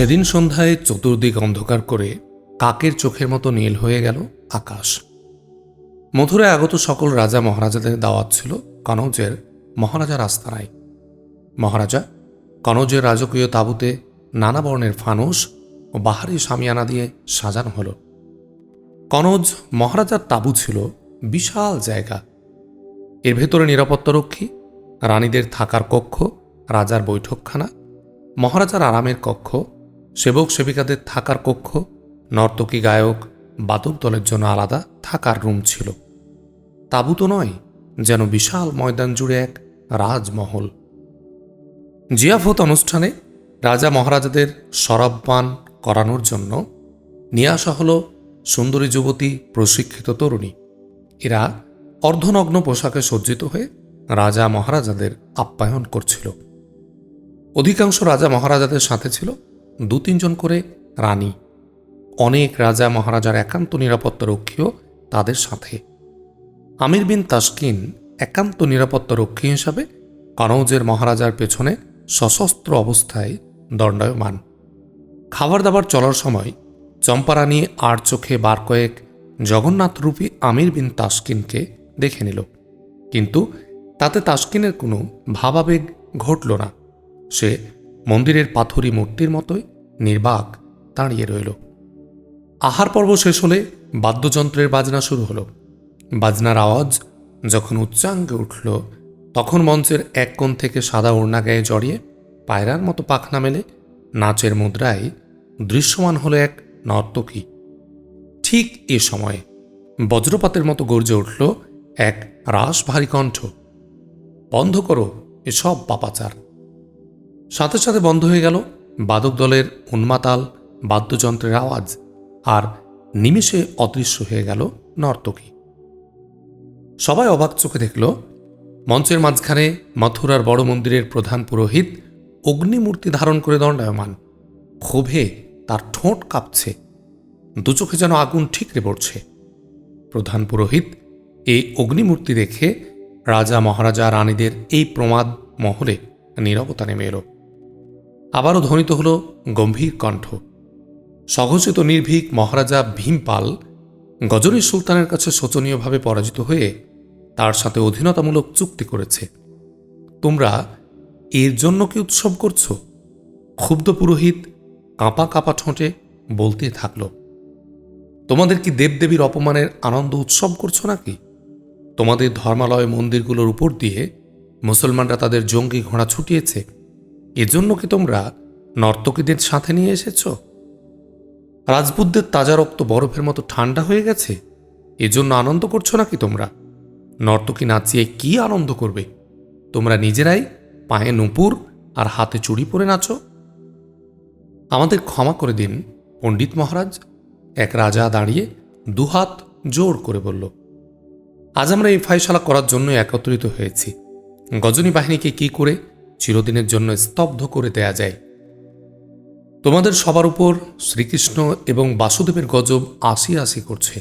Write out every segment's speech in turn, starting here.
সেদিন সন্ধ্যায় চতুর্দিক অন্ধকার করে কাকের চোখের মতো নীল হয়ে গেল আকাশ। মথুরায় আগত সকল রাজা মহারাজাদের দাওয়াত ছিল কনৌজের মহারাজার আস্তানায় মহারাজা, কনৌজের রাজকীয় তাঁবুতে নানা বর্ণের ফানুস ও বাহারি সামিয়ানা দিয়ে সাজানো হলো। কনৌজ মহারাজার তাঁবু ছিল বিশাল জায়গা। এর ভেতরে নিরাপত্তারক্ষী, রানীদের থাকার কক্ষ, রাজার বৈঠকখানা, মহারাজার আরামের কক্ষ সেবক সেবিকাদের থাকার কক্ষ, নর্তকী গায়ক, বাদক দলের জন্য আলাদা থাকার রুম ছিল। তাবু তো নয়, যেন বিশাল ময়দান জুড়ে এক রাজমহল। জিয়াফত অনুষ্ঠানে রাজা মহারাজাদের শরাবপান করানোর জন্য নিয়ে আসা হল সুন্দরী যুবতী প্রশিক্ষিত তরুণী। এরা অর্ধনগ্ন পোশাকে সজ্জিত হয়ে রাজা মহারাজাদের আপ্যায়ন করছিল। অধিকাংশ রাজা মহারাজাদের সাথে ছিল দু তিনজন করে রানী। অনেক রাজা মহারাজার একান্ত নিরাপত্তা রক্ষীও তাদের সাথে। আমির বিন তাসকিন একান্ত নিরাপত্তা রক্ষী হিসাবে কনৌজের মহারাজার পেছনে সশস্ত্র অবস্থায় দণ্ডায়মান। খাবার দাবার চলার সময় চম্পারানী আর চোখে বার কয়েক জগন্নাথরূপী আমির বিন তাসকিনকে দেখে নিল। কিন্তু তাতে তাসকিনের কোনো ভাবাবেগ ঘটল না। সে মন্দিরের পাথুরি মূর্তির মতোই নির্বাক দাঁড়িয়ে রইল। আহার পর্ব শেষ হলে বাদ্যযন্ত্রের বাজনা শুরু হলো। বাজনার আওয়াজ যখন উচ্চাঙ্গে উঠল, তখন মঞ্চের এক কোণ থেকে সাদা ওড়না গায়ে জড়িয়ে পায়রার মতো পাখনা মেলে নাচের মুদ্রায় দৃশ্যমান হলো এক নর্তকী। ঠিক এ সময়ে বজ্রপাতের মতো গর্জে উঠল এক রাস ভারী কণ্ঠ। বন্ধ করো এসব পাপাচার। সাথে সাথে বন্ধ হয়ে গেল বাদক দলের উন্মাতাল বাদ্যযন্ত্রের আওয়াজ আর নিমেষে অদৃশ্য হয়ে গেল নর্তকী। সবাই অবাক চোখে দেখল, মঞ্চের মাঝখানে মথুরার বড় মন্দিরের প্রধান পুরোহিত অগ্নিমূর্তি ধারণ করে দণ্ডায়মান। ক্ষোভে তার ঠোঁট কাঁপছে, দু চোখে যেন আগুন ঠিকরে পড়ছে। প্রধান পুরোহিত এই অগ্নিমূর্তি দেখে রাজা মহারাজা রানীদের এই প্রমাদ মহলে নীরবতা নেমে এলো। আবারও ধ্বনিত হল গম্ভীর কণ্ঠ। সঘোষিত নির্ভীক মহারাজা ভীমপাল গজনী সুলতানের কাছে শোচনীয়ভাবে পরাজিত হয়ে তার সাথে অধীনতামূলক চুক্তি করেছে। তোমরা এর জন্য কি উৎসব করছ? ক্ষুব্ধ পুরোহিত কাঁপা কাঁপা ঠোঁটে বলতে থাকল, তোমাদের কি দেবদেবীর অপমানের আনন্দ উৎসব করছ নাকি? তোমাদের ধর্মালয় মন্দিরগুলোর উপর দিয়ে মুসলমানরা তাদের জঙ্গি ঘোড়া ছুটিয়েছে এজন্য কি তোমরা নর্তকীদের সাথে নিয়ে এসেছ? রাজপুতদের তাজা রক্ত বরফের মতো ঠান্ডা হয়ে গেছে, এজন্য আনন্দ করছ নাকি তোমরা? নর্তকী নাচিয়ে কি আনন্দ করবে? তোমরা নিজেরাই পায়ে নুপুর আর হাতে চুড়ি পরে নাচো। আমাদের ক্ষমা করে দিন, পণ্ডিত মহারাজ। এক রাজা দাঁড়িয়ে দুহাত জোর করে বলল, আজ আমরা এই ফাইসালা করার জন্য একত্রিত হয়েছি। গজনী বাহিনীকে কি করে চিরদিনের জন্য স্তব্ধ করে দেয়া যায়। তোমাদের সবার উপর শ্রীকৃষ্ণ এবং বাসুদেবের গজব আসি আসি করছে।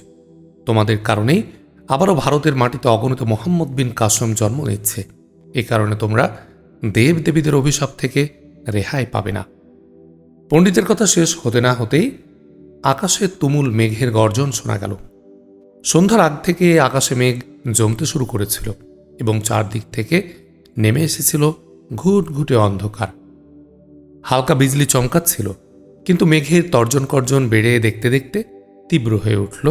তোমাদের কারণেই আবারও ভারতের মাটিতে অগণিত মোহাম্মদ বিন কাসম জন্ম নিচ্ছে। এ কারণে তোমরা দেব দেবীদের অভিশাপ থেকে রেহাই পাবে না। পণ্ডিতের কথা শেষ হতে না হতেই আকাশে তুমুল মেঘের গর্জন শোনা গেল। সন্ধ্যার আগ থেকে আকাশে মেঘ জমতে শুরু করেছিল এবং চারদিক থেকে নেমে এসেছিল ঘুট ঘুটে অন্ধকার। হালকা বিজলি চমকাচ্ছিল, কিন্তু মেঘের তর্জন কর্জন বেড়ে দেখতে দেখতে তীব্র হয়ে উঠল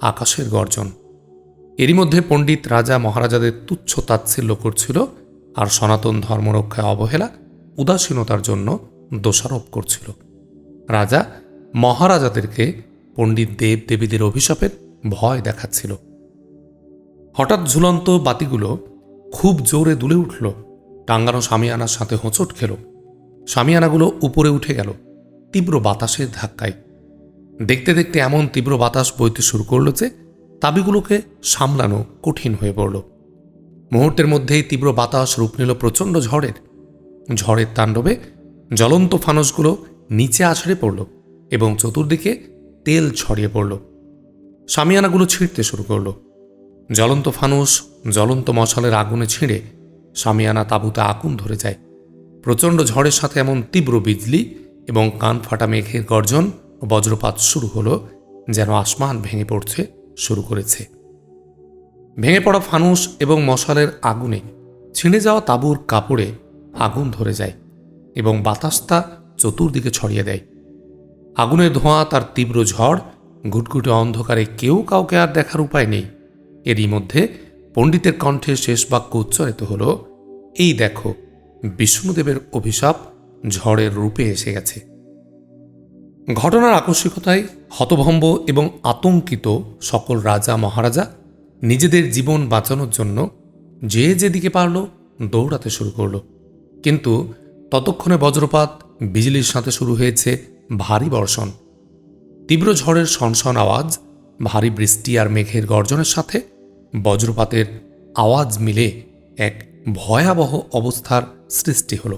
আকাশের গর্জন। এরই মধ্যে পণ্ডিত রাজা মহারাজাদের তুচ্ছ তাচ্ছিল্য করছিল আর সনাতন ধর্মরক্ষায় অবহেলা, উদাসীনতার জন্য দোষারোপ করছিল। রাজা মহারাজাদেরকে পণ্ডিত দেব দেবীদের অভিশাপের ভয় দেখাচ্ছিল। হঠাৎ ঝুলন্ত বাতিগুলো খুব জোরে দুলে উঠল। টাঙ্গানো সামিয়ানার সাথে হোঁচট খেল। সামিয়ানাগুলো উপরে উঠে গেল, তীব্র বাতাসের ধাক্কায়। দেখতে দেখতে এমন তীব্র বাতাস বইতে শুরু করল যে, তাবিগুলোকে সামলানো কঠিন হয়ে পড়ল। মুহূর্তের মধ্যেই তীব্র বাতাস রূপ নিল প্রচণ্ড ঝড়ের। ঝড়ের তাণ্ডবে জ্বলন্ত ফানসগুলো নিচে আছড়ে পড়ল এবং চতুর্দিকে তেল ছড়িয়ে পড়ল। সামিয়ানাগুলো ছিঁড়তে শুরু করল। জ্বলন্ত ফানুস জ্বলন্ত মশালের আগুনে ছিঁড়ে সামিয়ানা তাঁবুতে আগুন ধরে যায়। প্রচণ্ড ঝড়ের সাথে এমন তীব্র বিজলি এবং কান ফাটা মেঘের গর্জন ও বজ্রপাত শুরু হলো, যেন আসমান ভেঙে পড়ছে, শুরু করেছে। ভেঙে পড়া ফানুস এবং মশালের আগুনে ছিঁড়ে যাওয়া তাঁবুর কাপড়ে আগুন ধরে যায় এবং বাতাস তা চতুর্দিকে ছড়িয়ে দেয়। আগুনের ধোঁয়া, তার তীব্র ঝড়, ঘুটঘুটে অন্ধকারে কেউ কাউকে আর দেখার উপায় নেই। এরই মধ্যে পণ্ডিতের কণ্ঠে শেষ বাক্য উচ্চারিত হল, এই দেখো, বিষ্ণুদেবের অভিশাপ ঝড়ের রূপে এসে গেছে। ঘটনার আকস্মিকতায় হতভম্ব এবং আতঙ্কিত সকল রাজা মহারাজা নিজেদের জীবন বাঁচানোর জন্য যে যেদিকে পারল দৌড়াতে শুরু করল। কিন্তু ততক্ষণে বজ্রপাত, বিজলির সাথে শুরু হয়েছে ভারী বর্ষণ। তীব্র ঝড়ের সনসন আওয়াজ, ভারী বৃষ্টি আর মেঘের গর্জনের সাথে বজ্রপাতের আওয়াজ মিলে এক ভয়াবহ অবস্থার সৃষ্টি হল।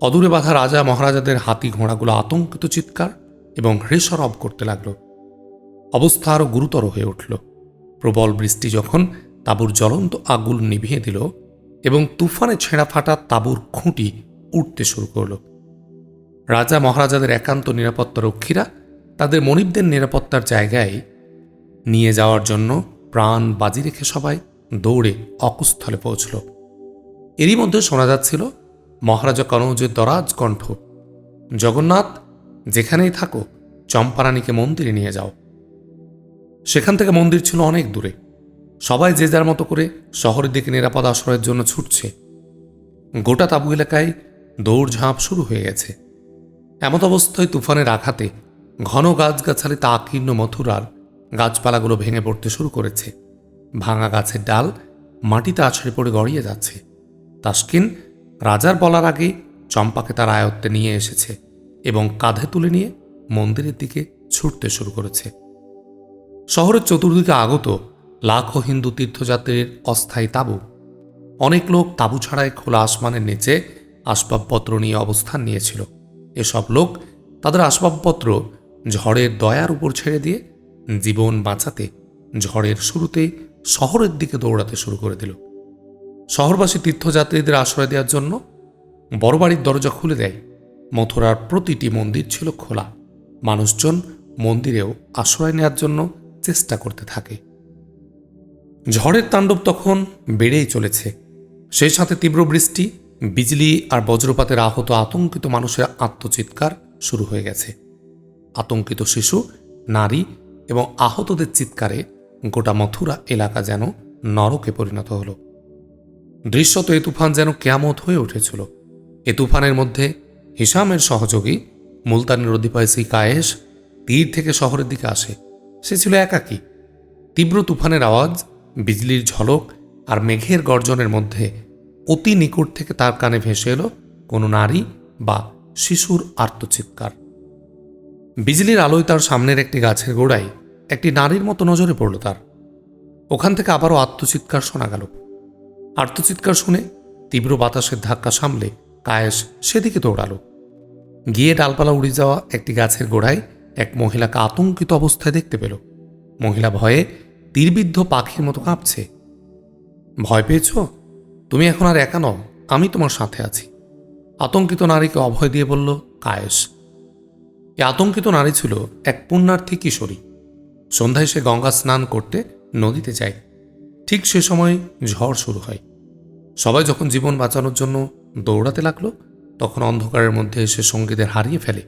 অদূরে বাঁধা রাজা মহারাজাদের হাতি ঘোড়াগুলো আতঙ্কিত চিৎকার এবং হৃষরব করতে লাগল। অবস্থা আরও গুরুতর হয়ে উঠল। প্রবল বৃষ্টি যখন তাঁবুর জ্বলন্ত আগুন নিভিয়ে দিল এবং তুফানে ছেঁড়া ফাটা তাঁবুর খুঁটি উঠতে শুরু করল। রাজা মহারাজাদের একান্ত নিরাপত্তা রক্ষীরা তাদের মনিবদের নিরাপত্তার জায়গায় নিয়ে যাওয়ার জন্য প্রাণ বাজি রেখে সবাই দৌড়ে অকুস্থলে পৌঁছল। এরই মধ্যে শোনা যাচ্ছিল, মহারাজা কনৌজের দরাজ কণ্ঠ, জগন্নাথ, যেখানেই থাকো, চম্পারানীকে মন্দিরে নিয়ে যাও। সেখান থেকে মন্দির ছিল অনেক দূরে। সবাই যে যার মতো করে শহরের দিকে নিরাপদ আশ্রয়ের জন্য ছুটছে। গোটা তাবু এলাকায় দৌড়ঝাঁপ শুরু হয়ে গেছে। এমত অবস্থায় তুফানের আঘাতে ঘন গাছগাছালিতে আকীর্ণ মথুরার গাছপালাগুলো ভেঙে পড়তে শুরু করেছে। ভাঙা গাছের ডাল মাটিতে আছড়ে পড়ে গড়িয়ে যাচ্ছে। তাস্কিন রাজার বলার আগে চম্পাকে তার আয়ত্তে নিয়ে এসেছে এবং কাঁধে তুলে নিয়ে মন্দিরের দিকে ছুটতে শুরু করেছে। শহরের চতুর্দিকে আগত লাখো হিন্দু তীর্থযাত্রীর অস্থায়ী তাঁবু। অনেক লোক তাঁবু ছাড়াই খোলা আসমানের নিচে আসবাবপত্র নিয়ে অবস্থান নিয়েছিল। এসব লোক তাদের আসবাবপত্র ঝড়ের দয়ার উপর ছেড়ে দিয়ে জীবন বাঁচাতে ঝড়ের শুরুতে শহরের দিকে দৌড়াতে শুরু করে দিল। শহরবাসী তীর্থযাত্রীদের আশ্রয় দেওয়ার জন্য বড় বাড়ির দরজা খুলে দেয়। মথুরার প্রতিটি মন্দির ছিল খোলা। মানুষজন মন্দিরেও আশ্রয় নেওয়ার জন্য চেষ্টা করতে থাকে। ঝড়ের তাণ্ডব তখন বেড়েই চলেছে। সেই সাথে তীব্র বৃষ্টি, বিজলি আর বজ্রপাতের আহত আতঙ্কিত মানুষের আত্মচিৎকার শুরু হয়ে গেছে। আতঙ্কিত শিশু, নারী এবং আহতদের চিৎকারে গোটা মথুরা এলাকা যেন নরকে পরিণত হল। দৃশ্যত এ তুফান যেন কেয়ামত হয়ে উঠেছিল। এ তুফানের মধ্যে হিসামের সহযোগী মুলতানের অধিপতি কায়েস তীর থেকে শহরের দিকে আসে। সে ছিল একাকী। তীব্র তুফানের আওয়াজ, বিজলির ঝলক আর মেঘের গর্জনের মধ্যে অতি নিকট থেকে তার কানে ভেসে এলো কোনো নারী বা শিশুর আর্তচিৎকার। বিজলির আলোয় তার সামনের একটি গাছের গোড়ায় একটি নারীর মতো নজরে পড়ল তার। ওখান থেকে আবারও আত্মচিৎকার শোনা গেল। আর্তচিৎকার শুনে তীব্র বাতাসের ধাক্কা সামলে কায়েস সেদিকে দৌড়ালো। গিয়ে ডালপালা উড়ে যাওয়া একটি গাছের গোড়ায় এক মহিলাকে আতঙ্কিত অবস্থায় দেখতে পেল। মহিলা ভয়ে তীরবিদ্ধ পাখির মতো কাঁপছে। ভয় পেয়েছ? তুমি এখন আর একা নও, আমি তোমার সাথে আছি। আতঙ্কিত নারীকে অভয় দিয়ে বলল কায়েস। এই আতঙ্কিত নারী ছিল এক পুণ্যার্থী কিশোরী। সন্ধ্যায় সে গঙ্গা স্নান করতে নদীতে যায়। ঠিক সে সময় ঝড় শুরু হয়। সবাই যখন জীবন বাঁচানোর জন্য দৌড়াতে লাগল, তখন অন্ধকারের মধ্যে এসে সঙ্গীদের হারিয়ে ফেলে।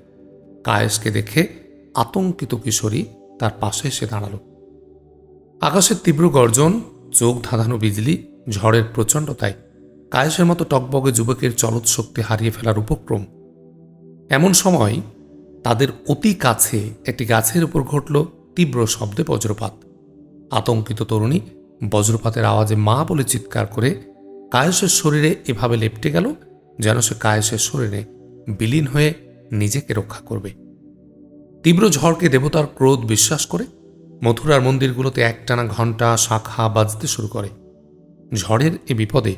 কায়েসকে দেখে আতঙ্কিত কিশোরী তার পাশে এসে দাঁড়াল। আকাশের তীব্র গর্জন, চোখ ধাঁধানো বিজলি, ঝড়ের প্রচণ্ডতায় কায়েসের মতো টকবগে যুবকের চলৎ শক্তি হারিয়ে ফেলার উপক্রম। এমন সময় তাদের অতি কাছে একটি গাছের উপর ঘটল তীব্র শব্দে বজ্রপাত। আতঙ্কিত তরুণী বজ্রপাতের আওয়াজে মা বলে চিৎকার করে কায়েসের শরীরে এভাবে লেপটে গেল যেন সে কায়েসের শরীরে বিলীন হয়ে নিজেকে রক্ষা করবে। তীব্র ঝড়কে দেবতার ক্রোধ বিশ্বাস করে মথুরার মন্দিরগুলোতে একটানা ঘণ্টা শাখা বাজতে শুরু করে। ঝড়ের এ বিপদে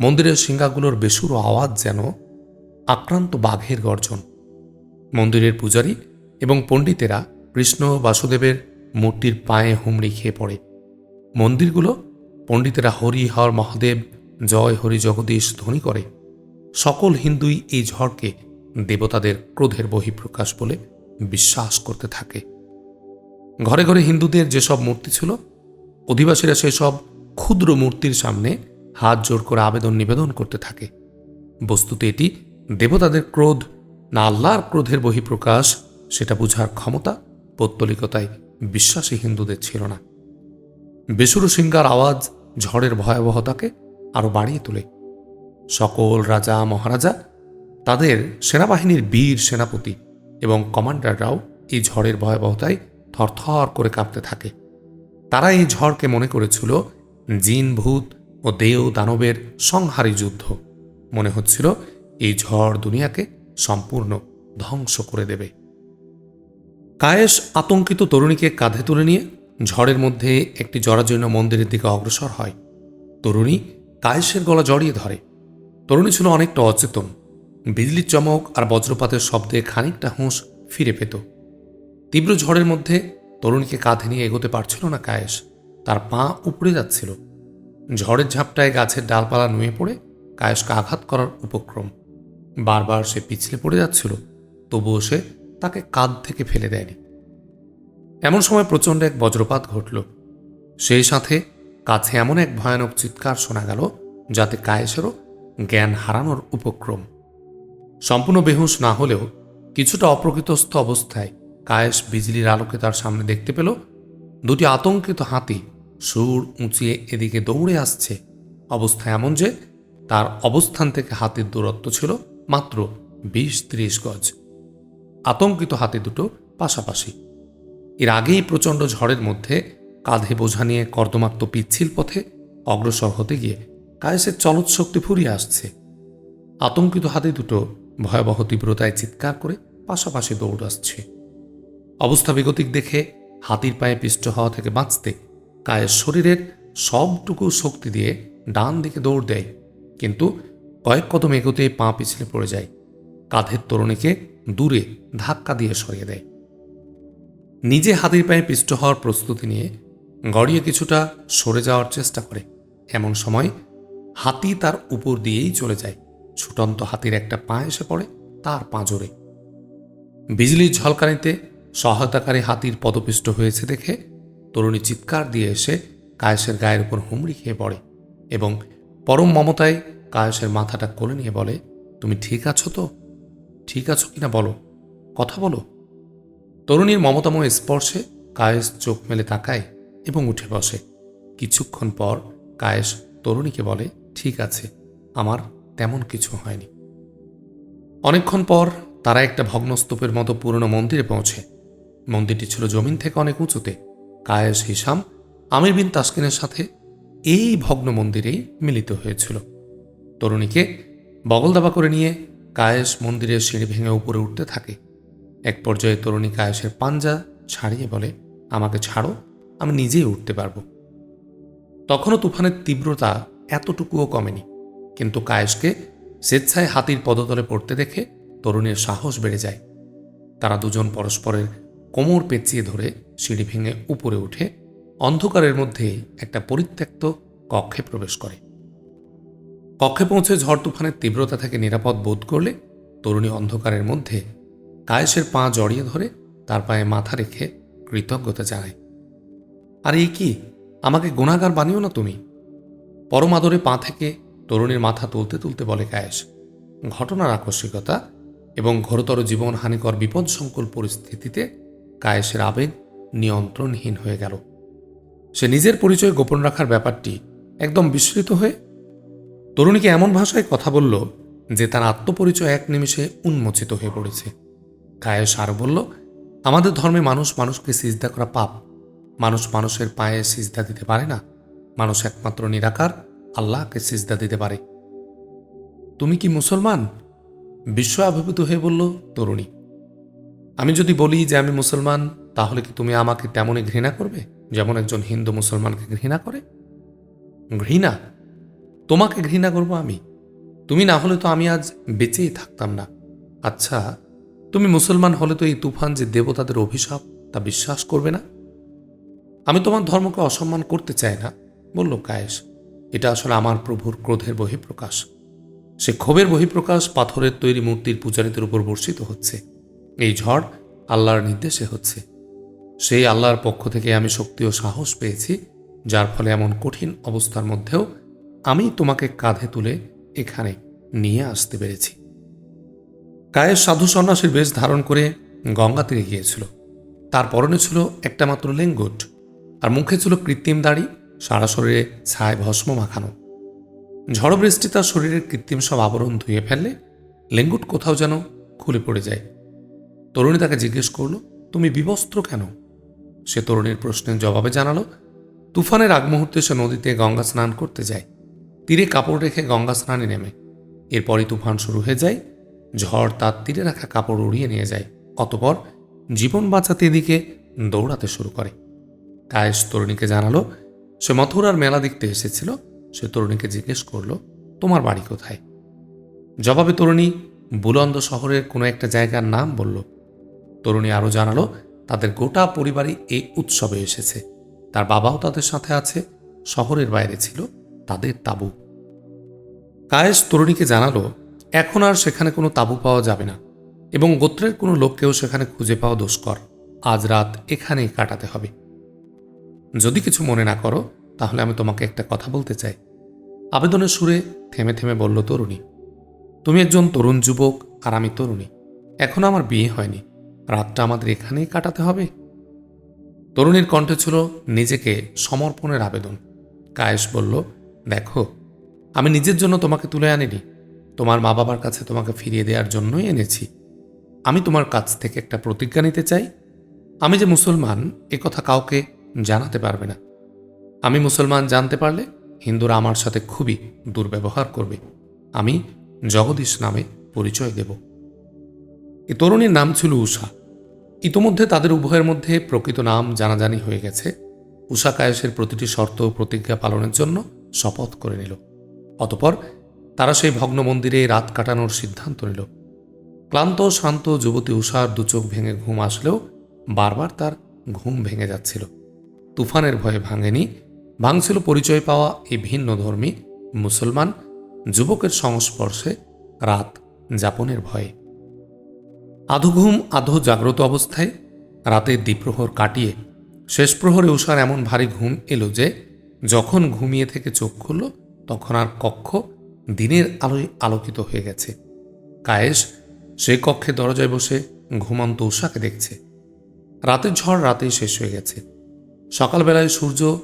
মন্দিরের সিংহাগুলোর বেসুর আওয়াজ যেন আক্রান্ত বাঘের গর্জন। মন্দিরের পূজারী এবং পণ্ডিতেরা কৃষ্ণ বাসুদেবের মূর্তির পায়ে হুমড়ি খেয়ে পড়ে। মন্দিরগুলো পণ্ডিতেরা হরি, হর, মহাদেব, জয়, হরি, জগদীশ ধ্বনি করে। সকল হিন্দুই এই ঝড়কে দেবতাদের ক্রোধের বহিঃপ্রকাশ বলে বিশ্বাস করতে থাকে। ঘরে ঘরে হিন্দুদের যেসব মূর্তি ছিল, অধিবাসীরা সেসব ক্ষুদ্র মূর্তির সামনে হাত জোর করে আবেদন নিবেদন করতে থাকে। বস্তুতে এটি দেবতাদের ক্রোধ না আল্লাহর ক্রোধের বহিঃপ্রকাশ, সেটা বুঝার ক্ষমতা পৌত্তলিকতায় বিশ্বাসী হিন্দুদের ছিল না। বেসুরো সিংহার আওয়াজ ঝড়ের ভয়াবহতাকে আরও বাড়িয়ে তোলে। সকল রাজা, মহারাজা, তাদের সেনাবাহিনীর বীর সেনাপতি এবং কমান্ডাররাও এই ঝড়ের ভয়াবহতায় থরথর করে কাঁপতে থাকে। তারা এই ঝড়কে মনে করেছিল জিন ভূত ও দেও দানবের সংহারী যুদ্ধ। মনে হচ্ছিল এই ঝড় দুনিয়াকে সম্পূর্ণ ধ্বংস করে দেবে। কায়েস আতঙ্কিত তরুণীকে কাঁধে তুলে নিয়ে ঝড়ের মধ্যে একটি জরাজীর্ণ মন্দিরের দিকে অগ্রসর হয়। তরুণী কায়েসের গলা জড়িয়ে ধরে। তরুণী ছিল অনেকটা অচেতন। বিজলির চমক আর বজ্রপাতের শব্দে খানিকটা হুঁশ ফিরে পেত। তীব্র ঝড়ের মধ্যে তরুণীকে কাঁধে নিয়ে এগোতে পারছিল না কায়েস। তার পা উপড়ে যাচ্ছিল। ঝড়ের ঝাপটায় গাছের ডালপালা নুয়ে পড়ে কায়েসকে আঘাত করার উপক্রম। বারবার সে পিছলে পড়ে যাচ্ছিল, তবুও সে তাকে কাঁধ থেকে ফেলে দেয়নি। এমন সময় প্রচণ্ড এক বজ্রপাত ঘটল। সেই সাথে কাছে এমন এক ভয়ানক চিৎকার শোনা গেল, যাতে কায়েসেরও জ্ঞান হারানোর উপক্রম। সম্পূর্ণ বেহুশ না হলেও কিছুটা অপ্রকৃতস্থ অবস্থায় কায়েস বিজলির আলোকে তার সামনে দেখতে পেল, দুটি আতঙ্কিত হাতি সুর উঁচিয়ে এদিকে দৌড়ে আসছে। অবস্থা এমন যে তার অবস্থান থেকে হাতির দূরত্ব ছিল মাত্র বিশ ত্রিশ গজ। আতঙ্কিত হাতে দুটো, পাশাপাশি। এর আগেই প্রচণ্ড ঝড়ের মধ্যে কাঁধে বোঝা নিয়ে কর্দমাক্ত পিচ্ছিল পথে অগ্রসর হতে গিয়ে কায়েসের চলৎ শক্তি ফুরিয়ে আসছে। আতঙ্কিত হাতে দুটো ভয়াবহ তীব্রতায় চিৎকার করে পাশাপাশি দৌড় আসছে। অবস্থা বিগতিক দেখে হাতির পায়ে পিষ্ট হওয়া থেকে বাঁচতে কায়ের শরীরের সবটুকু শক্তি দিয়ে ডান দিকে দৌড় দেয়। কিন্তু কয়েক কদম এগোতে পা পিছলে পড়ে যায়। কাঁধের তরুণীকে দূরে ধাক্কা দিয়ে সরিয়ে দেয়। নিজে হাতির পায়ে পিষ্ট হওয়ার প্রস্তুতি নিয়ে গড়িয়ে কিছুটা সরে যাওয়ার চেষ্টা করে। এমন সময় হাতি তার উপর দিয়েই চলে যায়। ছুটন্ত হাতির একটা পা এসে পড়ে তার পাঁজরে বিজলির ঝলকানিতে সহায়তাকারী হাতির পদপিষ্ট হয়েছে দেখে তরুণী চিৎকার দিয়ে এসে কায়েসের গায়ের উপর হুমড়ি খেয়ে পড়ে এবং পরম মমতায় কায়েসের মাথাটা কোলে নিয়ে বলে, তুমি ঠিক আছো তো? ঠিক আছো কিনা বলো? কথা বলো। তরুণীর মমতাময় স্পর্শে কায়েস চোখ মেলে তাকায় এবং উঠে বসে। কিছুক্ষণ পর কায়েস তরুণীকে বলে, ঠিক আছে, আমার তেমন কিছু হয়নি। অনেকক্ষণ পর তারা একটা ভগ্নস্তূপের মতো পুরনো মন্দিরে পৌঁছে। মন্দিরটি ছিল জমিন থেকে অনেক উঁচুতে। কায়েস, হিসাম, আমির বিন তাসকিনের সাথে এই ভগ্ন মন্দিরেই মিলিত হয়েছিল। তরুণীকে বগল দাবা করে নিয়ে কায়েস মন্দিরের সিঁড়ি ভেঙে উপরে উঠতে থাকে। এক পর্যায়ে তরুণী কায়েসের পাঞ্জা ছাড়িয়ে বলে, আমাকে ছাড়ো, আমি নিজেই উঠতে পারব। তখনও তুফানের তীব্রতা এতটুকুও কমেনি। কিন্তু কায়েসকে স্বেচ্ছায় হাতির পদতলে পড়তে দেখে তরুণীর সাহস বেড়ে যায়। তারা দুজন পরস্পরের কোমর পেঁচিয়ে ধরে সিঁড়ি ভেঙে উপরে উঠে অন্ধকারের মধ্যে একটা পরিত্যক্ত কক্ষে প্রবেশ করে। কক্ষে পৌঁছে ঝড় তুফানের তীব্রতা থেকে নিরাপদ বোধ করলে তরুণী অন্ধকারের মধ্যে কায়েসের পা জড়িয়ে ধরে তার পায়ে মাথা রেখে কৃতজ্ঞতা জানায়। আর এই কি? আমাকে গুণাগার বানিও না তুমি। পরম আদরে পা থেকে তরুণীর মাথা তুলতে তুলতে বলে কায়েস, ঘটনার আকস্মিকতা এবং ঘোরতর জীবন হানিকর বিপদসংকুল পরিস্থিতিতে কায়েসের আবেগ নিয়ন্ত্রণহীন হয়ে গেল। সে নিজের পরিচয় গোপন রাখার ব্যাপারটি একদম বিস্মৃত হয়ে তরুণীকে এমন ভাষায় কথা বলল যে তার আত্মপরিচয় এক নিমিষে উন্মোচিত হয়ে পড়েছে? কায়েস আরও বলল, আমাদের ধর্মে মানুষ মানুষকে সিজদা করা পাপ। মানুষ মানুষের পায়ে সিজদা দিতে পারে না। মানুষ একমাত্র নিরাকার, আল্লাহকে সিজদা দিতে পারে। তুমি কি মুসলমান? বিশ্ব আবির্ভূত হয়ে বলল তরুণী, আমি যদি বলি যে আমি মুসলমান, তাহলে কি তুমি আমাকে তেমনই ঘৃণা করবে, যেমন একজন হিন্দু মুসলমানকে ঘৃণা করে? ঘৃণা? তোমাকে ঘৃণা করব আমি? তুমি না হলে তো আমি আজ বেঁচেই থাকতাম না। আচ্ছা তুমি মুসলমান হলে তো এই তুফান যে দেবতাদের অভিশাপ তা বিশ্বাস করবে না? আমি তোমার ধর্মকে অসম্মান করতে চাই না, বলল কায়েস। এটা আসলে আমার প্রভুর ক্রোধের বহিঃপ্রকাশ। সে ক্ষোভের বহিঃপ্রকাশ পাথরের তৈরি মূর্তির পূজারীদের উপর বর্ষিত হচ্ছে। এই ঝড় আল্লাহর নির্দেশে হচ্ছে। সেই আল্লাহর পক্ষ থেকে আমি শক্তি ও সাহস পেয়েছি, যার ফলে এমন কঠিন অবস্থার মধ্যেও আমি তোমাকে কাঁধে তুলে এখানে নিয়ে আসতে পেরেছি। কায়ের সাধু সন্ন্যাসীর বেশ ধারণ করে গঙ্গা তীরে গিয়েছিল। তার পরনে ছিল একটা মাত্র লেঙ্গুট আর মুখে ছিল কৃত্রিম দাড়ি, সারা শরীরে ছায় ভস্ম মাখানো। ঝড় বৃষ্টি তার শরীরের কৃত্রিম সব আবরণ ধুয়ে ফেললে লেঙ্গুট কোথাও যেন খুলে পড়ে যায়। তরুণী তাকে জিজ্ঞেস করল, তুমি বিবস্ত্র কেন? সে তরুণীর প্রশ্নের জবাবে জানালো, তুফানের আগ মুহূর্তে সে নদীতে গঙ্গা স্নান করতে যায়। তীরে কাপড় রেখে গঙ্গা স্নানে নেমে। এরপরই তুফান শুরু হয়ে যায়, ঝড় তার তীরে রাখা কাপড় উড়িয়ে নিয়ে যায়, অতপর জীবন বাঁচাতে এদিকে দৌড়াতে শুরু করে। কায়েস তরুণীকে জানালো, সে মথুরার মেলা দেখতে এসেছিল। সে তরুণীকে জিজ্ঞেস করল, তোমার বাড়ি কোথায়? জবাবে তরুণী বুলন্দ শহরের কোনো একটা জায়গার নাম বলল। তরুণী আরও জানালো, তাদের গোটা পরিবারই এই উৎসবে এসেছে। তার বাবাও তাদের সাথে আছে, শহরের বাইরে ছিল। তাদের তাঁবু। কায়েস তরুণীকে জানালো, এখন আর সেখানে কোনো তাঁবু পাওয়া যাবে না এবং গোত্রের কোনো লোককেও সেখানে খুঁজে পাওয়া দুষ্কর। আজ রাত এখানেই কাটাতে হবে। যদি কিছু মনে না করো, তাহলে আমি তোমাকে একটা কথা বলতে চাই। আবেদনের সুরে থেমে থেমে বলল তরুণী, তুমি একজন তরুণ যুবক আর আমি তরুণী। এখনও আমার বিয়ে হয়নি। রাতটা আমাদের এখানেই কাটাতে হবে? তরুণীর কণ্ঠে ছিল নিজেকে সমর্পণের আবেদন। কায়েশ বলল দেখো, আমি নিজের জন্য তোমাকে তুলে আনিনি। তোমার মা বাবার কাছে তোমাকে ফিরিয়ে দেওয়ার জন্যই এনেছি। আমি তোমার কাছ থেকে একটা প্রতিজ্ঞা নিতে চাই। আমি যে মুসলমান, এ কথা কাউকে জানাতে পারবে না। আমি মুসলমান জানতে পারলে হিন্দুরা আমার সাথে খুবই দুর্ব্যবহার করবে। আমি জগদীশ নামে পরিচয় দেব। এ তরুণীর নাম ছিল উষা। ইতোমধ্যে তাদের উভয়ের মধ্যে প্রকৃত নাম জানাজানি হয়ে গেছে। উষা কায়েসের প্রতিটি শর্ত ও প্রতিজ্ঞা পালনের জন্য শপথ করে নিল। অতপর তারা সেই ভগ্ন মন্দিরে রাত কাটানোর সিদ্ধান্ত নিল। ক্লান্ত, শান্ত যুবতী উষার দুচোখ ভেঙে ঘুম আসলেও বারবার তার ঘুম ভেঙে যাচ্ছিল। তুফানের ভয়ে ভাঙেনি, ভাঙছিল পরিচয় পাওয়া এই ভিন্ন ধর্মী, মুসলমান, যুবকের সংস্পর্শে রাত যাপনের ভয়ে। আধো ঘুম, আধো জাগ্রত অবস্থায় রাতের দ্বিপ্রহর কাটিয়ে শেষ প্রহরে উষার এমন ভারী ঘুম এলো যে যখন ঘুমিয়ে থেকে চোখ খুলল, তখন আর কক্ষ দিনের আলোয় আলোকিত হয়ে গেছে। কায়েস সে কক্ষে দরজায় বসে ঘুমন্ত উষাকে দেখছে। রাতের ঝড় রাতেই শেষ হয়ে গেছে। সকালবেলায় সূর্য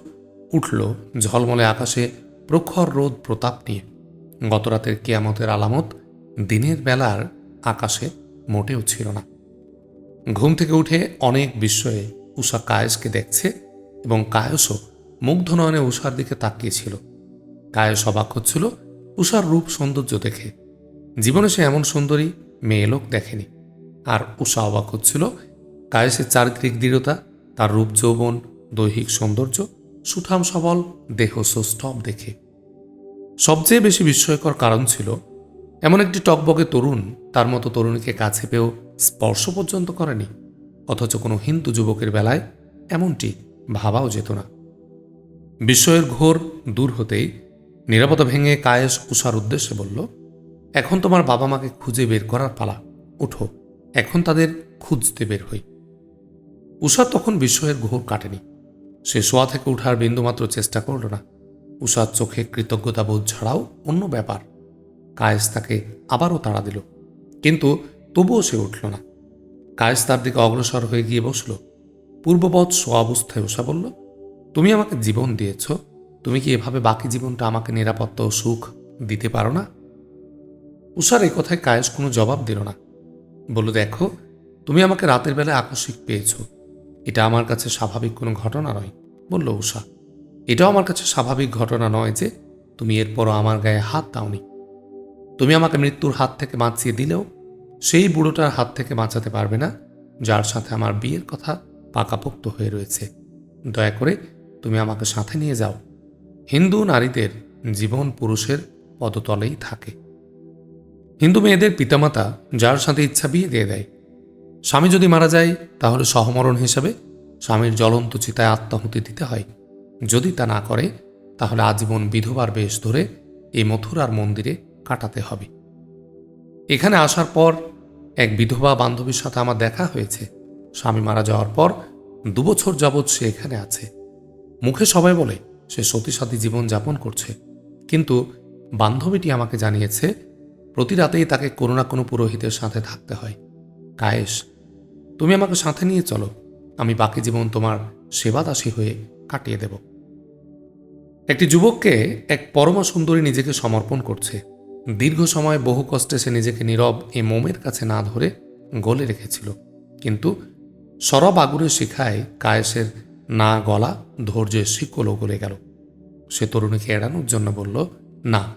উঠল ঝলমলে আকাশে প্রখর রোদ প্রতাপ নিয়ে। গতরাতের কেয়ামতের আলামত দিনের বেলার আকাশে মোটেও ছিল না। ঘুম থেকে উঠে অনেক বিস্ময়ে উষা কায়েসকে দেখছে এবং কায়েসও মুগ্ধ নয়নে উষার দিকে তাকিয়েছিল। কায়েস অবাক হচ্ছিল উষার রূপ সৌন্দর্য দেখে। জীবনে সে এমন সুন্দরী মেয়ে লোক দেখেনি। আর উষা অবাক হচ্ছিল, গায়ে কায়েসের চারিত্রিক দৃঢ়তা, তার রূপ যৌবন, দৈহিক সৌন্দর্য, সুঠাম সবল, দেহ সৌষ্ঠব দেখে। সবচেয়ে বেশি বিস্ময়কর কারণ ছিল, এমন একটি টকবগে তরুণ তার মতো তরুণীকে কাছে পেয়েও স্পর্শ পর্যন্ত করেনি। অথচ কোনো হিন্দু যুবকের বেলায় এমনটি ভাবাও যেত না। বিস্ময়ের ঘোর দূর হতেই নিরাপত্তা ভেঙে কায়েস উষার উদ্দেশ্যে বলল, এখন তোমার বাবা মাকে খুঁজে বের করার পালা। উঠো, এখন তাদের খুঁজতে বের হই। উষা তখন বিস্ময়ের ঘোর কাটেনি। সে শোয়া থেকে উঠার বিন্দুমাত্র চেষ্টা করল না। উষার চোখে কৃতজ্ঞতাবোধ ছাড়াও অন্য ব্যাপার। কায়েস তাকে আবারও তাড়া দিল, কিন্তু তবুও সে উঠল না। কায়েস তার দিকে অগ্রসর হয়ে গিয়ে বসল। পূর্ববৎ শোয়া অবস্থায় উষা বলল তুমি আমাকে জীবন দিয়েছ। তুমি কি এভাবে বাকি জীবনটা আমাকে নিরাপত্তা ও সুখ দিতে পারো না? উষার এই কথায় কায়েস কোনো জবাব দিল না। বলল, দেখো, তুমি আমাকে রাতের বেলায় আকস্মিক পেয়েছ। এটা আমার কাছে স্বাভাবিক কোনো ঘটনা নয়। বলল উষা, এটাও আমার কাছে স্বাভাবিক ঘটনা নয় যে তুমি এরপরও আমার গায়ে হাত দাওনি। তুমি আমাকে মৃত্যুর হাত থেকে বাঁচিয়ে দিলেও সেই বুড়োটার হাত থেকে বাঁচাতে পারবে না, যার সাথে আমার বিয়ের কথা পাকাপোক্ত হয়ে রয়েছে। দয়া করে তুমি আমাকে সাথে নিয়ে যাও। হিন্দু নারীদের জীবন পুরুষের পদতলেই থাকে। হিন্দু মেয়েদের পিতামাতা যার সাথে ইচ্ছা বিয়ে দিয়ে দেয়। স্বামী যদি মারা যায়, তাহলে সহমরণ হিসাবে স্বামীর জ্বলন্ত চিতায় আত্মাহুতি দিতে হয়। যদি তা না করে, তাহলে আজীবন বিধবার বেশ ধরে এই মথুরার মন্দিরে কাটাতে হবে। এখানে আসার পর এক বিধবা বান্ধবীর সাথে আমার দেখা হয়েছে। স্বামী মারা যাওয়ার পর দুবছর যাবৎ সে এখানে আছে। মুখে সবাই বলে, সে সতী সাথী জীবন যাপন করছে। কিন্তু বান্ধবীটি আমাকে জানিয়েছে, প্রতি রাতেই তাকে কোনো না কোনো পুরোহিতের সাথে থাকতে হয়। কায়েশ তুমি আমাকে সাথে নিয়ে চলো। আমি বাকি জীবন তোমার সেবাদাসী হয়ে কাটিয়ে দেব। একটি যুবককে এক পরমা সুন্দরী নিজেকে সমর্পণ করছে। দীর্ঘ সময় বহু কষ্টে সে নিজেকে নীরব এ মোমের কাছে না ধরে গলে রেখেছিল। কিন্তু সরব আগুনের শিখায় কায়েসের না গলা ধৈর্যের শিকলও গলে গেল। সে তরুণীকে এড়ানোর জন্য বলল, না,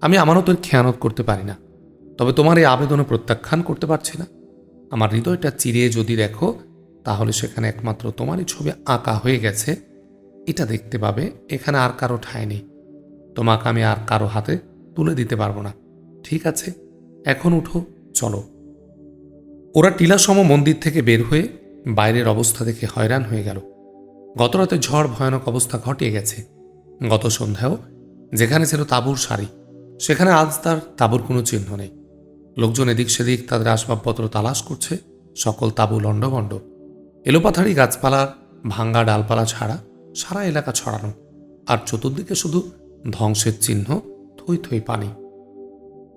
আমি আমানতের খেয়ানত করতে পারি না। তবে তোমার এই আবেদনে প্রত্যাখ্যান করতে পারছি না। আমার হৃদয়টা চিরিয়ে যদি দেখো, তাহলে সেখানে একমাত্র তোমারই ছবি আঁকা হয়ে গেছে। এটা দেখতে পাবে, এখানে আর কারও ঠাঁই নেই। তোমাকে আমি আর কারও হাতে তুলে দিতে পারব না। ঠিক আছে, এখন উঠো, চলো। ওরা টিলাসম মন্দির থেকে বের হয়ে বাইরের অবস্থা দেখে হয়রান হয়ে গেল। গতরাতে ঝড় ভয়ানক অবস্থা ঘটিয়ে গেছে। গত সন্ধ্যাও যেখানে ছিল তাঁবুর শাড়ি সেখানে আজ তার তাঁবুর কোনো চিহ্ন নেই। লোকজন এদিক সেদিক তাদের আসবাবপত্র তালাশ করছে, সকল তাঁবু লণ্ডভণ্ড। এলোপাথারি গাছপালার ভাঙ্গা ডালপালা ছাড়া সারা এলাকা ছড়ানো, আর চতুর্দিকে শুধু ধ্বংসের চিহ্ন, থই থই পানি।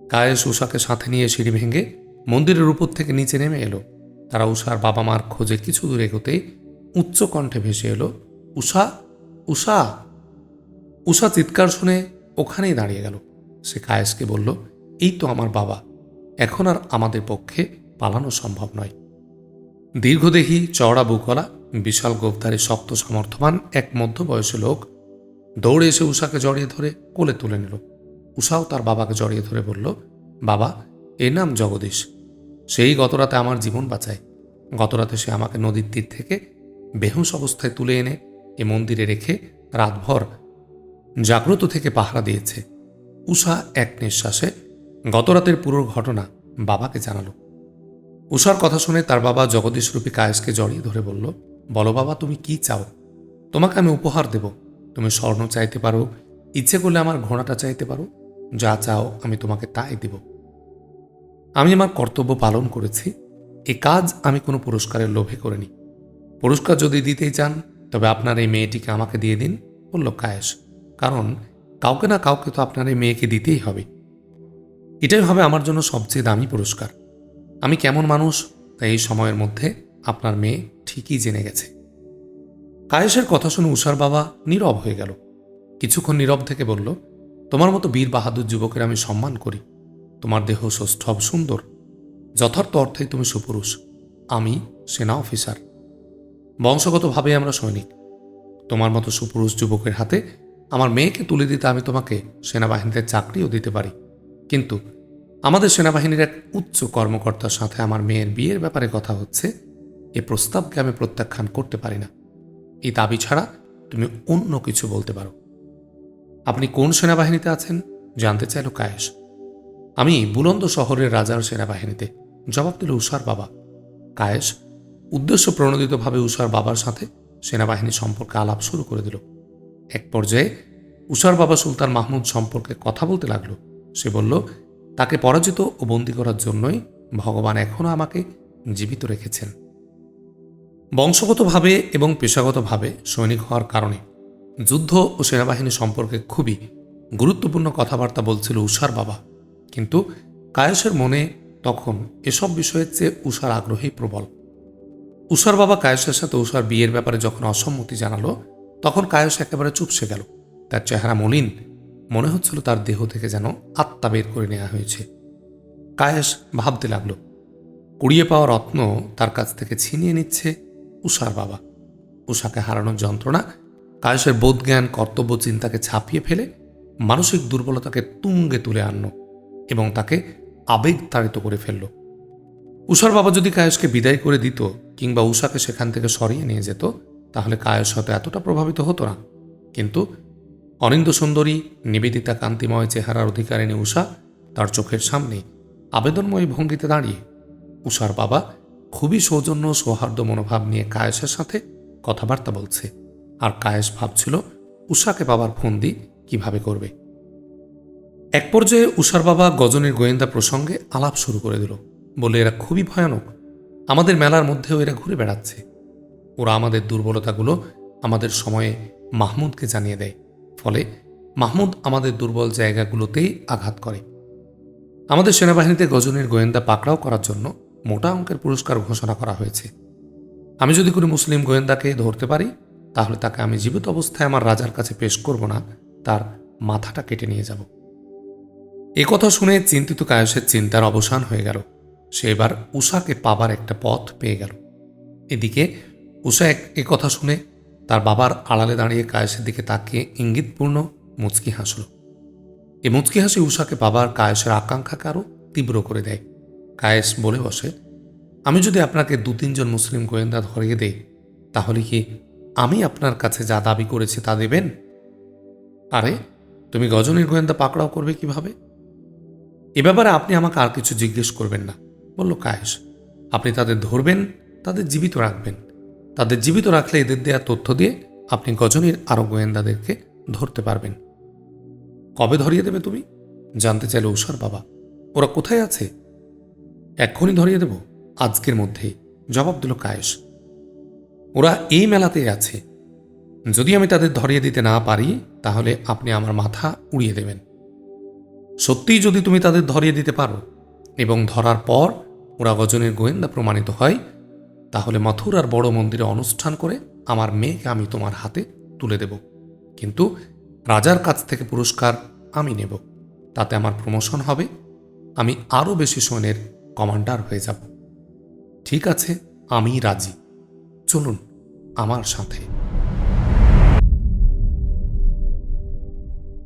কায়েস উষাকে সাথে নিয়ে সিঁড়ি ভেঙে মন্দিরের উপর থেকে নিচে নেমে এলো। তারা উষার বাবা মার খোঁজে কিছু দূর এগোতেই উচ্চ কণ্ঠে ভেসে এলো, উষা উষা। উষা চিৎকার শুনে ওখানেই দাঁড়িয়ে গেল। সে কায়েসকে বলল, এই তো আমার বাবা। এখন আর আমাদের পক্ষে পালানো সম্ভব নয়। দীর্ঘদেহী চওড়া বুকলা বিশাল গোপধারী শক্ত সামর্থ্যবান এক মধ্যবয়সী লোক, দৌড়ে এসে উষাকে জড়িয়ে ধরে কোলে তুলে নিল। উষাও তার বাবাকে জড়িয়ে ধরে বলল, বাবা এর নাম জগদীশ। সেই গতরাতে আমার জীবন বাঁচায়। গতরাতে সে আমাকে নদীর তীর থেকে বেহুশ অবস্থায় তুলে এনে এ মন্দিরে রেখে রাতভর জাগ্রত থেকে পাহারা দিয়েছে। উষা এক নিঃশ্বাসে গতরাতের পুরো ঘটনা বাবাকে জানালো। উষার কথা শুনে তার বাবা জগদীশরূপী কায়েসকে জড়িয়ে ধরে বলল, বলো বাবা, তুমি কি চাও? তোমাকে আমি উপহার দেব। তুমি স্বর্ণ চাইতে পারো, ইচ্ছে করলে আমার ঘোড়াটা চাইতে পারো। যা চাও আমি তোমাকে তাই দেব। আমি আমার কর্তব্য পালন করেছি। এ কাজ আমি কোনো পুরস্কারের লোভে করিনি। পুরস্কার যদি দিতেই চান, তবে আপনার এই মেয়েটিকে আমাকে দিয়ে দিন, বলল কায়েস। কারণ কাউকে না কাউকে তো আপনার এই মেয়েকে দিতেই হবে। এটাই হবে আমার জন্য সবচেয়ে দামি পুরস্কার। আমি কেমন মানুষ, তাই এই সময়ের মধ্যে আপনার মেয়ে ঠিকই জেনে গেছে। কায়েসের কথা শুনে উষার বাবা নীরব হয়ে গেল। কিছুক্ষণ নীরব থেকে বলল, তোমার মতো বীর বাহাদুর যুবকের আমি সম্মান করি। তোমার দেহ সৌষ্ঠব সুন্দর। যথার্থ অর্থেই তুমি সুপুরুষ। আমি সেনা অফিসার। বংশগতভাবে আমরা সৈনিক। তোমার মতো সুপুরুষ যুবকের হাতে আমার মেয়েকে তুলে দিতে আমি তোমাকে সেনাবাহিনীতে চাকরিও দিতে পারি। কিন্তু আমাদের সেনাবাহিনীর এক উচ্চ কর্মকর্তার সাথে আমার মেয়ের বিয়ের ব্যাপারে কথা হচ্ছে, এ প্রস্তাবকে আমি প্রত্যাখ্যান করতে পারি না। এই দাবি ছাড়া তুমি অন্য কিছু বলতে পারো। আপনি কোন সেনাবাহিনীতে আছেন জানতে চাইল কায়েস আমি বুলন্দ শহরের রাজার সেনাবাহিনীতে। জবাব দিল উষার বাবা। কায়েস উদ্দেশ্য প্রণোদিতভাবে উষার বাবার সাথে সেনাবাহিনী সম্পর্কে আলাপ শুরু করে দিল। এক পর্যায়ে উষার বাবা সুলতান মাহমুদ সম্পর্কে কথা বলতে লাগল। সে বলল, তাকে পরাজিত ও বন্দী করার জন্যই ভগবান এখনও আমাকে জীবিত রেখেছেন। বংশগতভাবে এবং পেশাগতভাবে সৈনিক হওয়ার কারণে যুদ্ধ ও সেনাবাহিনী সম্পর্কে খুবই গুরুত্বপূর্ণ কথাবার্তা বলছিল উষার বাবা। কিন্তু কায়েসের মনে তখন এসব বিষয়ের চেয়ে উষার আগ্রহী প্রবল। উষার বাবা কায়েসের সাথে উষার বিয়ের ব্যাপারে যখন অসম্মতি জানালো, তখন কায়েস একেবারে চুপসে গেল। তার চেহারা মলিন। মনে হচ্ছিল তার দেহ থেকে যেন আত্মা বের করে নেওয়া হয়েছে। কায়েস ভাবতে লাগল, কুড়িয়ে পাওয়া রত্ন তার কাছ থেকে ছিনিয়ে নিচ্ছে উষার বাবা। উষাকে হারানোর যন্ত্রণা কায়েসের বোধজ্ঞান, কর্তব্য, চিন্তাকে ছাপিয়ে ফেলে মানসিক দুর্বলতাকে তুঙ্গে তুলে আনলো এবং তাকে আবেগ তাড়িত করে ফেলল। উষার বাবা যদি কায়েসকে বিদায় করে দিত কিংবা উষাকে সেখান থেকে সরিয়ে নিয়ে যেত, তাহলে কায়েস হয়তো এতটা প্রভাবিত হতো না। কিন্তু অনিন্দ সুন্দরী নিবেদিতা কান্তিময় চেহারার অধিকারিণী উষা তার চোখের সামনে আবেদনময় ভঙ্গিতে দাঁড়িয়ে। উষার বাবা খুবই সৌজন্য, সৌহার্দ্য মনোভাব নিয়ে কায়েসের সাথে কথাবার্তা বলছে। আর কায়েস ভাবছিল উষাকে বাবার ফোন দি কীভাবে করবে। এক পর্যায়ে উষার বাবা গজনের গোয়েন্দা প্রসঙ্গে আলাপ শুরু করে দিল। বলে, এরা খুবই ভয়ানক। আমাদের মেলার মধ্যেও এরা ঘুরে বেড়াচ্ছে। ওরা আমাদের দুর্বলতাগুলো আমাদের সময়ে মাহমুদকে জানিয়ে দেয়। ফলে মাহমুদ আমাদের দুর্বল জায়গাগুলোতেই আঘাত করে। আমাদের সেনাবাহিনীতে গজনের গোয়েন্দা পাকড়াও করার জন্য মোটা অঙ্কের পুরস্কার ঘোষণা করা হয়েছে। আমি যদি কোনো মুসলিম গোয়েন্দাকে ধরতে পারি, তাহলে তাকে আমি জীবিত অবস্থায় আমার রাজার কাছে পেশ করব না, তার মাথাটা কেটে নিয়ে যাব। এ কথা শুনে চিন্তিত কায়সের চিন্তার অবসান হয়ে গেল। সে এবার উষাকে পাবার একটা পথ পেয়ে গেল। এদিকে উষা এক কথা শুনে তার বাবার আড়ালে দাঁড়িয়ে কায়েসের দিকে তাকিয়ে ইঙ্গিতপূর্ণ মুচকি হাসল। এ মুচকি হাসি উষাকে বাবার কায়েসের আকাঙ্ক্ষাকে আরও তীব্র করে দেয়। কায়েস বলে বসে, আমি যদি আপনাকে দু, তিনজন মুসলিম গোয়েন্দা ধরিয়ে দেই, তাহলে কি আমি আপনার কাছে যা দাবি করেছি তা দেবেন? আরে, তুমি গজনীর গোয়েন্দা পাকড়াও করবে কীভাবে? এ ব্যাপারে আপনি আমাকে আর কিছু জিজ্ঞেস করবেন না। বলল, কায়েস, আপনি তাদের ধরবেন, তাদের জীবিত রাখবেন। তাদের জীবিত রাখলে এদের দেওয়া তথ্য দিয়ে আপনি গজনীর আরও গোয়েন্দাদেরকে ধরতে পারবেন। কবে ধরিয়ে দেবে তুমি? জানতে চাইল উষার বাবা। ওরা কোথায় আছে? এক্ষুনি ধরিয়ে দেব, আজকের মধ্যেই। জবাব দিল, কায়েস, ওরা এই মেলাতেই আছে। যদি আমি তাদের ধরিয়ে দিতে না পারি, তাহলে আপনি আমার মাথা উড়িয়ে দেবেন। সত্যিই যদি তুমি তাদের ধরিয়ে দিতে পারো এবং ধরার পর ওরা গজনের গোয়েন্দা প্রমাণিত হয়, তাহলে মথুরার বড় মন্দিরে অনুষ্ঠান করে আমার মেয়েকে আমি তোমার হাতে তুলে দেব। কিন্তু রাজার কাছ থেকে পুরস্কার আমি নেব, তাতে আমার প্রমোশন হবে, আমি আরও বেশি সৈন্যের কমান্ডার হয়ে যাব। ঠিক আছে, আমি রাজি। চলুন আমার সাথে।